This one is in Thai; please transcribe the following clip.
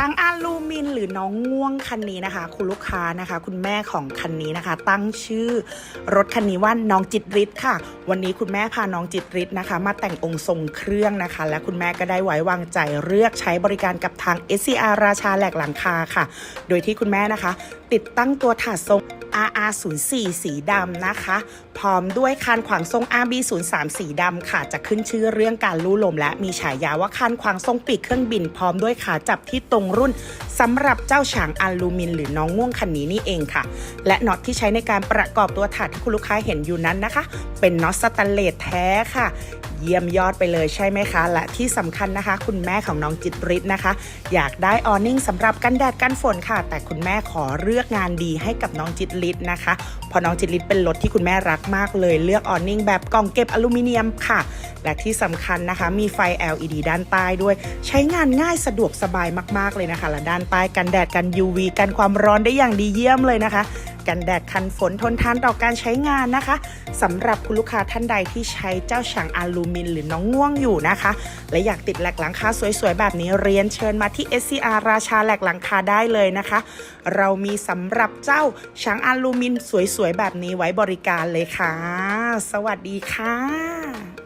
ช้างอาลูมินหรือน้องง่วงคันนี้นะคะ คุณลูกค้านะคะ คุณแม่ของคันนี้นะคะ ตั้งชื่อรถคันนี้ว่าน้องจิตริศค่ะ วันนี้คุณแม่พาน้องจิตริศนะคะ มาแต่งองค์ทรงเครื่องนะคะ และคุณแม่ก็ได้ไว้วางใจเลือกใช้บริการกับทาง SCR ราชาแหลกหลังคาค่ะ โดยที่คุณแม่นะคะ ติดตั้งตัวถาดทรง RR04 สีดำนะคะ พร้อมด้วยคานขวางทรง RB03 สีดำค่ะ จะขึ้นชื่อเรื่องการลู่ลมและมีฉายาว่าคานขวางทรงปีกเครื่องบิน พร้อมด้วยขาจับที่ตรงรุ่น สำหรับเจ้าฉางอลูมิน หรือน้องง่วงคันนี้นี่เองค่ะ และน็อตที่ใช้ในการประกอบตัวถาดที่คุณลูกค้าเห็นอยู่นั้นนะคะ เป็นน็อตสแตนเลสแท้ค่ะเยี่ยมยอดไปเลยใช่ไหมคะ และที่สำคัญนะคะ คุณแม่ของน้องจิตริศนะคะ อยากได้ออนิ่งสำหรับกันแดดกันฝนค่ะ แต่คุณแม่ขอเลือกงานดีให้กับน้องจิตริศนะคะพราะน้องจิตริศเป็นรถที่คุณแม่รักมากเลย เลือกออนิ่งแบบกล่องเก็บอลูมิเนียมค่ะ และที่สำคัญนะคะ มีไฟ LED ด้านใต้ด้วย ใช้งานง่ายสะดวกสบายมากๆเลยนะคะ และด้านใต้กันแดดกัน UV กันความร้อนได้อย่างดีเยี่ยมเลยนะคะ กันแดดคันฝนทนทานต่อการใช้งานนะคะสำหรับคุณลูกค้าท่านใดที่ใช้เจ้าฉางอลูมินหรือน้องง่วงอยู่นะคะ และอยากติดแหลกหลังคาสวยๆ แบบนี้เรียนเชิญมาที่ SCR ราชาแหลกหลังคาได้เลยนะคะ เรามีสำหรับเจ้าฉางอลูมินสวยๆ แบบนี้ไว้บริการเลยค่ะ สวัสดีค่ะ